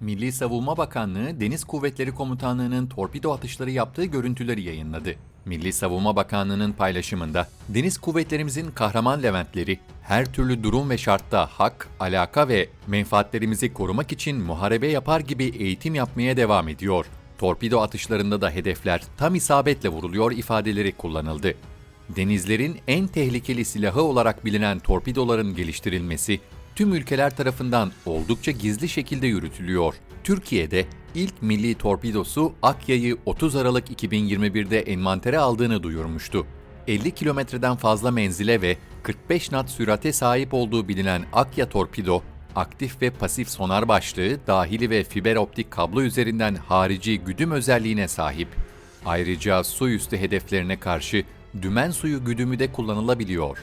Milli Savunma Bakanlığı Deniz Kuvvetleri Komutanlığı'nın torpido atışları yaptığı görüntüleri yayınladı. Milli Savunma Bakanlığı'nın paylaşımında deniz kuvvetlerimizin kahraman Leventleri her türlü durum ve şartta hak, alaka ve menfaatlerimizi korumak için muharebe yapar gibi eğitim yapmaya devam ediyor. Torpido atışlarında da hedefler tam isabetle vuruluyor ifadeleri kullanıldı. Denizlerin en tehlikeli silahı olarak bilinen torpidoların geliştirilmesi tüm ülkeler tarafından oldukça gizli şekilde yürütülüyor. Türkiye'de ilk milli torpidosu Akya'yı 30 Aralık 2021'de envantere aldığını duyurmuştu. 50 kilometreden fazla menzile ve 45 knot sürate sahip olduğu bilinen Akya torpido, aktif ve pasif sonar başlığı, dahili ve fiber optik kablo üzerinden harici güdüm özelliğine sahip. Ayrıca su üstü hedeflerine karşı dümen suyu güdümü de kullanılabiliyor.